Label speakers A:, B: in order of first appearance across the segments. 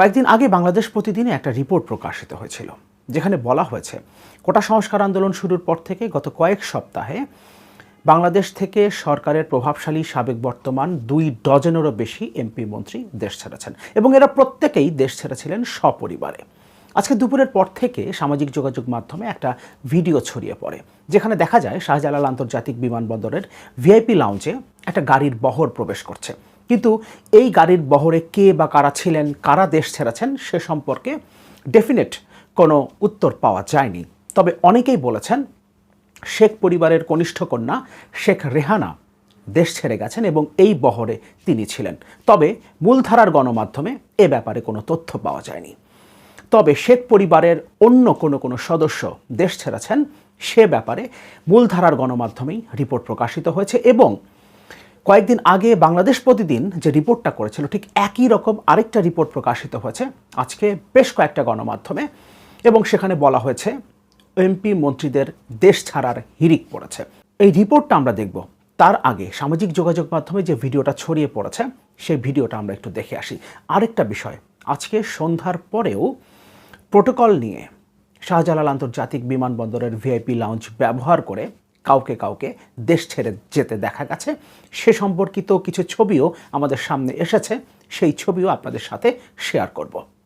A: কয়েকদিন আগে বাংলাদেশ প্রতিদিনে একটা রিপোর্ট প্রকাশিত হয়েছিল, যেখানে বলা হয়েছে, কোটা সংস্কার আন্দোলন শুরুর পর থেকে গত কয়েক সপ্তাহে বাংলাদেশ থেকে সরকারের প্রভাবশালী সাবেক বর্তমান দুই ডজনেরও বেশি এমপি মন্ত্রী দেশ ছেড়েছেন এবং এরা প্রত্যেকেই দেশ ছেড়েছিলেন সপরিবারে। আজকে দুপুরের পর থেকে সামাজিক যোগাযোগ মাধ্যমে একটা ভিডিও ছড়িয়ে পড়ে, যেখানে দেখা যায় শাহজালাল আন্তর্জাতিক বিমানবন্দরের ভিআইপি লাউঞ্জে একটা গাড়ির বহর প্রবেশ করছে। কিন্তু এই গাড়ির বহরে কে বা কারা ছিলেন, কারা দেশ ছেড়েছেন, সে সম্পর্কে ডেফিনেট কোনো উত্তর পাওয়া যায়নি। তবে অনেকেই বলেছেন, শেখ পরিবারের কনিষ্ঠ কন্যা শেখ রেহানা দেশ ছেড়ে গেছেন এবং এই বহরে তিনি ছিলেন। তবে মূলধারার গণমাধ্যমে এ ব্যাপারে কোনো তথ্য পাওয়া যায়নি। তবে শেখ পরিবারের অন্য কোনো কোনো সদস্য দেশ ছেড়েছেন, সে ব্যাপারে মূলধারার গণমাধ্যমেই রিপোর্ট প্রকাশিত হয়েছে এবং কয়েকদিন আগে বাংলাদেশ প্রতিদিন যে রিপোর্টটা করেছিল, ঠিক একই রকম আরেকটা রিপোর্ট প্রকাশিত হয়েছে। আজকে বেশ কয়েকটা গণমাধ্যমে এবং সেখানে বলা হয়েছে, এমপি মন্ত্রীদের দেশ ছাড়ার হিরিক পড়েছে। এই রিপোর্টটা আমরা দেখব। তার আগে সামাজিক যোগাযোগ মাধ্যমে যে ভিডিওটা ছড়িয়ে পড়েছে, সেই ভিডিওটা আমরা একটু দেখে আসি। আরেকটা বিষয়, আজকে সন্ধ্যার পরেও প্রোটোকল নিয়ে শাহজালাল আন্তর্জাতিক বিমানবন্দরের ভিআইপি লাউঞ্জ ব্যবহার করে কাউকে কাউকে দেশ ছেড়ে যেতে দেখা গেছে। সে সম্পর্কিত কিছু ছবিও আমাদের সামনে এসেছে। সেই ছবিও আপনাদের সাথে শেয়ার করব।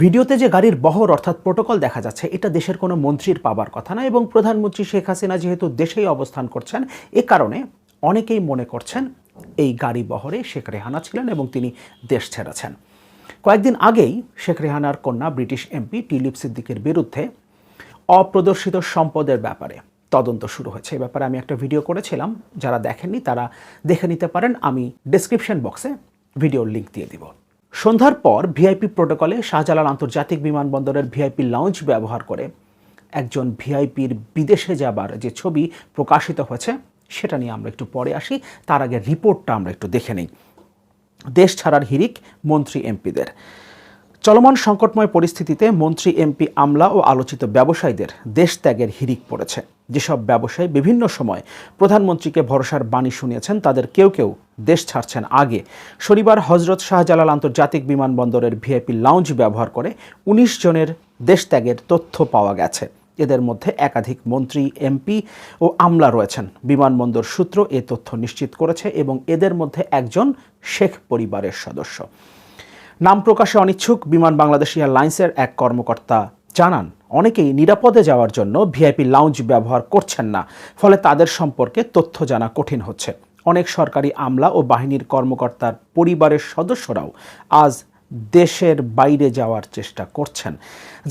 A: ভিডিওতে যে গাড়ির বহর অর্থাৎ প্রোটোকল দেখা যাচ্ছে, এটা দেশের কোনো মন্ত্রীর পাবার কথা না এবং প্রধানমন্ত্রী শেখ হাসিনা যেহেতু দেশেই অবস্থান করছেন, এ কারণে অনেকেই মনে করছেন এই গাড়ি বহরে শেখ রেহানা ছিলেন এবং তিনি দেশ ছেড়েছেন। কয়েকদিন আগেই শেখ রেহানার কন্যা ব্রিটিশ এমপি টিলিপ সিদ্দিকের বিরুদ্ধে অপ্রদর্শিত সম্পদের ব্যাপারে তদন্ত শুরু হয়েছে। এ ব্যাপারে আমি একটা ভিডিও করেছিলাম, যারা দেখেননি তারা দেখে নিতে পারেন। আমি ডেসক্রিপশন বক্সে ভিডিওর লিঙ্ক দিয়ে দিব। সন্ধ্যার পর ভিআইপি প্রোটোকলে শাহজালাল আন্তর্জাতিক বিমানবন্দরের ভিআইপি লাউঞ্জ ব্যবহার করে একজন ভিআইপির বিদেশে যাবার যে ছবি প্রকাশিত হয়েছে, সেটা নিয়ে আমরা একটু পরে আসি। তার আগে রিপোর্টটা আমরা একটু দেখে নিই। দেশ ছাড়ার হিরিক মন্ত্রী এমপিদের। চলমান সংকটময় পরিস্থিতিতে মন্ত্রী এমপি আমলা ও আলোচিত ব্যবসায়ীদের দেশ ত্যাগের হিরিক পড়েছে। যেসব ব্যবসায়ী বিভিন্ন সময় প্রধানমন্ত্রীকে ভরসার বাণী শুনিয়েছেন, তাদের কেউ কেউ দেশ ছাড়ছেন আগে। শনিবার হজরত শাহজালাল আন্তর্জাতিক বিমানবন্দরের ভিআইপি লাউঞ্জ ব্যবহার করে ১৯ জনের দেশ ত্যাগের তথ্য পাওয়া গেছে। এদের মধ্যে একাধিক মন্ত্রী, এমপি ও আমলা রয়েছেন। বিমানবন্দর সূত্র এ তথ্য নিশ্চিত করেছে এবং এদের মধ্যে একজন শেখ পরিবারের সদস্য। নাম প্রকাশে অনিচ্ছুক বিমান বাংলাদেশ এয়ারলাইন্সের এক কর্মকর্তা। জানান, অনেকেই নিরাপদে যাওয়ার জন্য ভিআইপি লাউঞ্জ ব্যবহার করছেন না, ফলে তাদের সম্পর্কে তথ্য জানা কঠিন হচ্ছে। অনেক সরকারি আমলা ও বাহিনীর কর্মকর্তার পরিবারের সদস্যরাও আজ দেশের বাইরে যাওয়ার চেষ্টা করছেন।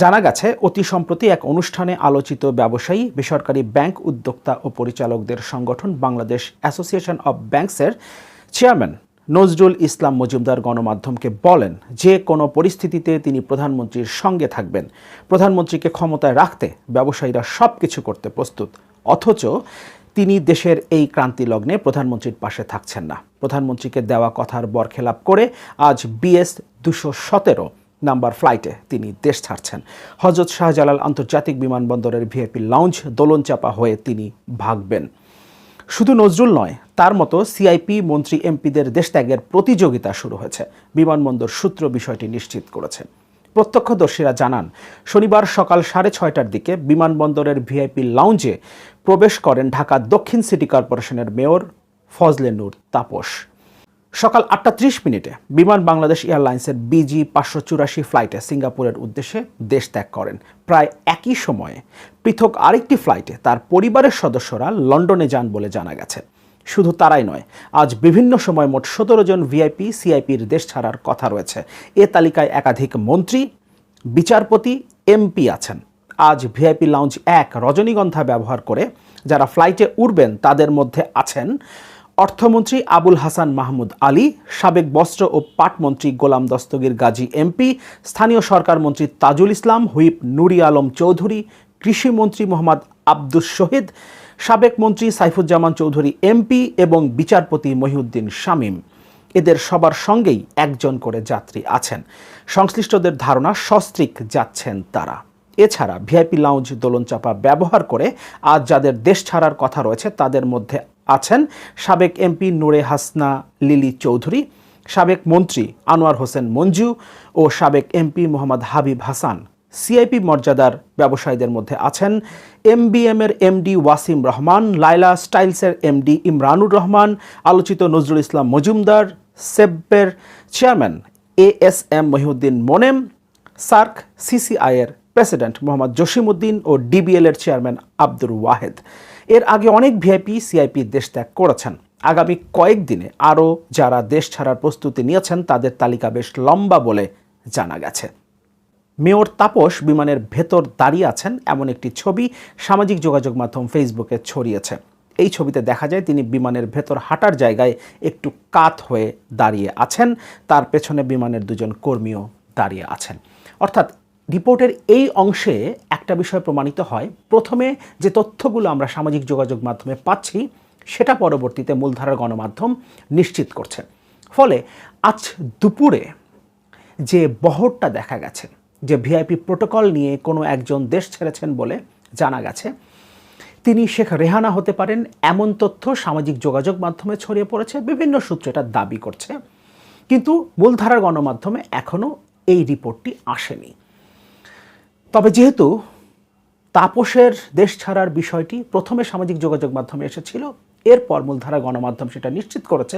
A: জানা গেছে, অতি সম্প্রতি এক অনুষ্ঠানে আলোচিত ব্যবসায়ী, বেসরকারি ব্যাংক উদ্যোক্তা ও পরিচালকদের সংগঠন বাংলাদেশ অ্যাসোসিয়েশন অব ব্যাংকসের চেয়ারম্যান নজরুল ইসলাম মজুমদার গণমাধ্যমকে বলেন, যে কোনো পরিস্থিতিতে তিনি প্রধানমন্ত্রীর সঙ্গে থাকবেন। প্রধানমন্ত্রীকে ক্ষমতায় রাখতে ব্যবসায়ীরা সব কিছু করতে প্রস্তুত, অথচ তিনি দেশের এই ক্রান্তি লগ্নে প্রধানমন্ত্রীর পাশে থাকছেন না। প্রধানমন্ত্রীকে দেওয়া কথার বরখেলাপ করে আজ বিএস দুশো সতেরো নাম্বার ফ্লাইটে তিনি দেশ ছাড়ছেন। হজরত শাহজালাল আন্তর্জাতিক বিমানবন্দরের ভিআইপি লাউঞ্জ দোলনচাপা হয়ে তিনি ভাগবেন। শুধু নজরুল নয়, তার মতো সিআইপি মন্ত্রী এমপিদের দেশত্যাগের প্রতিযোগিতা শুরু হয়েছে। বিমানবন্দর সূত্র বিষয়টি নিশ্চিত করেছে। প্রত্যক্ষদর্শীরা জানান, শনিবার সকাল সাড়ে ছয়টার দিকে বিমানবন্দরের ভিআইপি লাউঞ্জে প্রবেশ করেন ঢাকা দক্ষিণ সিটি কর্পোরেশনের মেয়র ফজলে নূর তাপস। সকাল আটটা ত্রিশ মিনিটে বিমান বাংলাদেশ এয়ারলাইন্সের বিজি পাঁচশো চুরাশি ফ্লাইটে সিঙ্গাপুরের উদ্দেশ্যে দেশ ত্যাগ করেন। প্রায় একই সময়ে পৃথক আরেকটি ফ্লাইটে তার পরিবারের সদস্যরা লন্ডনে যান বলে জানা গেছে। শুধু তারাই নয়, আজ বিভিন্ন সময় মোট সতেরো জন ভিআইপি, সিআইপির দেশ ছাড়ার কথা রয়েছে। এ তালিকায় একাধিক মন্ত্রী, বিচারপতি, এমপি আছেন। আজ ভিআইপি লাউঞ্জ এক রজনীগন্ধা ব্যবহার করে যারা ফ্লাইটে উঠবেন তাদের মধ্যে আছেন অর্থমন্ত্রী আবুল হাসান মাহমুদ আলী, সাবেক বস্ত্র ও পাট মন্ত্রী গোলাম দস্তগীর গাজী এমপি, স্থানীয় সরকার মন্ত্রী তাজুল ইসলাম, হুইপ নুরি আলম চৌধুরী কৃষিমন্ত্রী মোহাম্মদ আব্দুস শহীদ, সাবেক মন্ত্রী সাইফুজ্জামান চৌধুরী এমপি এবং বিচারপতি মহিউদ্দিন শামীম। এদের সবার সঙ্গেই একজন করে যাত্রী আছেন। সংশ্লিষ্টদের ধারণা, সস্ত্রীক যাচ্ছেন তারা। এছাড়া ভিআইপি লাউঞ্জ দোলনচাপা ব্যবহার করে আজ যাদের দেশ ছাড়ার কথা রয়েছে, তাদের মধ্যে আছেন সাবেক এমপি নূরে হাসনা, লিলি চৌধুরী, সাবেক মন্ত্রী আনোয়ার হোসেন মঞ্জু ও সাবেক এমপি মোহাম্মদ হাবিব হাসান। সিআইপি মর্যাদার ব্যবসায়ীদের মধ্যে আছেন এমবিএম এর এমডি ওয়াসিম রহমান লাইলা স্টাইলসের এমডি ইমরানুর রহমান, আলোচিত Nazrul Islam Majumdar, সেব্বের chairman A S M Mohiuddin Monem, SAARC সিসিআইয়ের president Mohammad Jasimuddin ও ডিবিএল এর চেয়ারম্যান আব্দুর ওয়াহেদ। এর আগে অনেক ভিআইপি, সিআইপি দেশ ত্যাগ করেছেন। আগামী কয়েকদিনে আরও যারা দেশ ছাড়ার প্রস্তুতি নিয়েছেন, তাদের তালিকা বেশ লম্বা বলে জানা গেছে। মেয়র তাপস বিমানের ভেতর দাঁড়িয়ে আছেন এমন একটি ছবি সামাজিক যোগাযোগ মাধ্যম ফেসবুকে ছড়িয়েছে। এই ছবিতে দেখা যায়, তিনি বিমানের ভেতর হাঁটার জায়গায় একটু কাত হয়ে দাঁড়িয়ে আছেন। তার পেছনে বিমানের দুজন কর্মীও দাঁড়িয়ে আছেন। অর্থাৎ রিপোর্টের এই অংশে একটা বিষয় প্রমাণিত হয়। প্রথমে যে তথ্যগুলো আমরা সামাজিক যোগাযোগ মাধ্যমে পাচ্ছি, সেটা পরবর্তীতে মূলধারার গণমাধ্যম নিশ্চিত করছে। ফলে আজ দুপুরে যে বহরটা দেখা গেছে, যে ভিআইপি প্রোটোকল নিয়ে কোনো একজন দেশ ছেড়েছেন বলে জানা গেছে, তিনি শেখ রেহানা হতে পারেন, এমন তথ্য সামাজিক যোগাযোগ মাধ্যমে ছড়িয়ে পড়েছে, বিভিন্ন সূত্রে এটা দাবি করছে। কিন্তু মূলধারার গণমাধ্যমে এখনও এই রিপোর্টটি আসেনি। তবে যেহেতু তাপসের দেশ ছাড়ার বিষয়টি প্রথমে সামাজিক যোগাযোগ মাধ্যমে এসেছিল, এরপর মূলধারা গণমাধ্যম সেটা নিশ্চিত করেছে,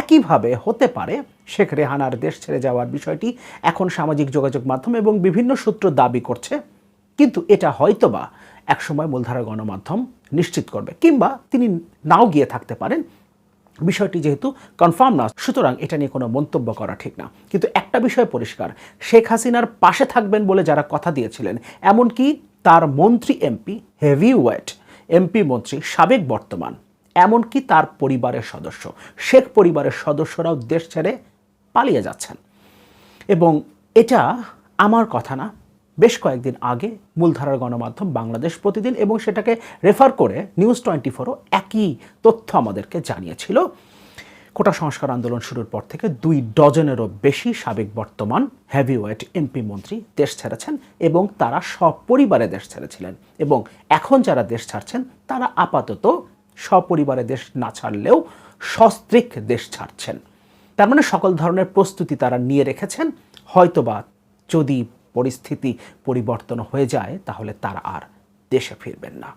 A: একইভাবে হতে পারে শেখ রেহানার দেশ ছেড়ে যাওয়ার বিষয়টি এখন সামাজিক যোগাযোগ মাধ্যম এবং বিভিন্ন সূত্র দাবি করছে, কিন্তু এটা হয়তোবা একসময় মূলধারা গণমাধ্যম নিশ্চিত করবে, কিংবা তিনি নাও গিয়ে থাকতে পারেন। বিষয়টি যেহেতু কনফার্ম না, সুতরাং এটা নিয়ে কোনো মন্তব্য করা ঠিক না। কিন্তু একটা বিষয় পরিষ্কার, শেখ হাসিনার পাশে থাকবেন বলে যারা কথা দিয়েছিলেন, এমনকি তার মন্ত্রী এমপি হেভি ওয়েট এমপি মন্ত্রী সাবেক বর্তমান, এমনকি তার পরিবারের সদস্য, শেখ পরিবারের সদস্যরাও দেশ ছেড়ে পালিয়ে যাচ্ছেন। এবং এটা আমার কথা না বেশ কয়েকদিন আগে মূলধারার গণমাধ্যম বাংলাদেশ প্রতিদিন এবং সেটাকে রেফার করে নিউজ টোয়েন্টি ফোরও একই তথ্য আমাদেরকে জানিয়েছিল। কোটা সংস্কার আন্দোলন শুরুর পর থেকে দুই ডজনেরও বেশি সাবেক বর্তমান হেভিওয়েট এমপি মন্ত্রী দেশ ছেড়েছেন এবং তারা সপরিবারে দেশ ছেড়েছিলেন এবং এখন যারা দেশ ছাড়ছেন, তারা আপাতত সপরিবারে দেশ না ছাড়লেও সস্ত্রিক দেশ ছাড়ছেন। তার মানে সকল ধরনের প্রস্তুতি তারা নিয়ে রেখেছেন। হয়তোবা যদি পরিস্থিতি পরিবর্তন হয়ে যায় তাহলে তারা আর দেশে ফিরবেন না।